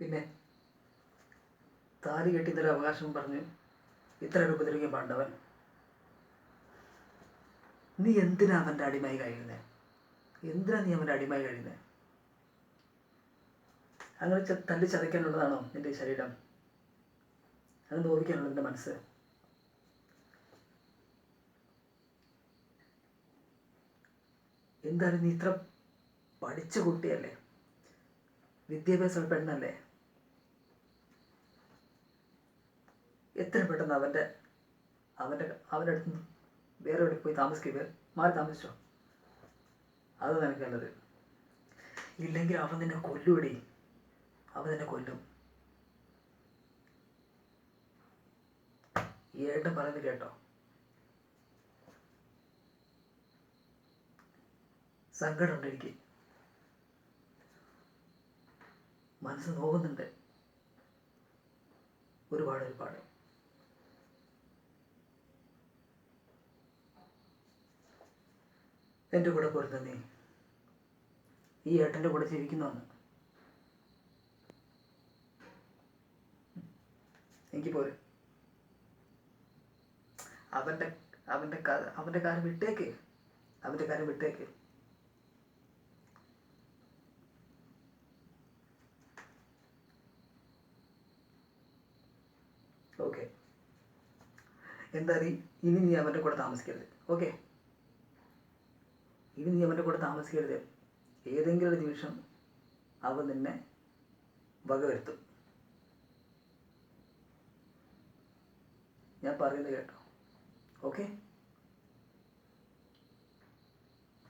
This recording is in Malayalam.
പിന്നെ താലി കെട്ടിയതൊരു അവകാശം പറഞ്ഞ് ഇത്ര രൂപത്തിലേക്ക് പാണ്ഡവൻ. നീ എന്തിനാ അവന്റെ അടിമായി കഴിയുന്നേ? എന്തിനാ നീ അവന്റെ അടിമായി കഴിയുന്നേ? അങ്ങനെ തല്ലി ചതയ്ക്കാനുള്ളതാണോ എന്റെ ശരീരം? അത് നോവിക്കാനുള്ള എന്റെ മനസ്സ്? എന്തായാലും നീ ഇത്ര പഠിച്ച കുട്ടിയല്ലേ? വിദ്യാഭ്യാസമുള്ള പെണ്ണല്ലേ? എത്ര പെട്ടെന്ന് അവന്റെ അവന്റെ അവന്റെ അടുത്ത് നിന്ന് വേറെ എവിടെ പോയി താമസിക്കുക മാറി താമസിച്ചോ? അത് നിനക്ക് നല്ലത്. ഇല്ലെങ്കിൽ അവൻ നിന്നെ കൊല്ലുപടി അവൻ നിന്നെ കൊല്ലും. ഈ ഏട്ടൻ പറയുന്നത് കേട്ടോ. സങ്കടമുണ്ട് എനിക്ക്. മനസ്സ് നോക്കുന്നുണ്ട് ഒരുപാട് ഒരുപാട്. എന്റെ കൂടെ പൊരുത്തന്നേ ഈ ഏട്ടന്റെ കൂടെ ജീവിക്കുന്നതാണ് എനിക്ക് പോരെ. അവന്റെ അവന്റെ അവന്റെ കാര്യം വിട്ടേക്ക്. അവന്റെ കാര്യം വിട്ടേക്ക്. ഓക്കെ. എന്തായാലും ഇനി നീ അവന്റെ കൂടെ താമസിക്കരുത്. ഓക്കെ? ഇനി നീ അവന്റെ കൂടെ താമസിക്കരുത്. ഏതെങ്കിലും ഒരു നിമിഷം അവൻ നിന്നെ വകവരുത്തും ഞാൻ പറയുന്നത് കേട്ടോ. ഓക്കെ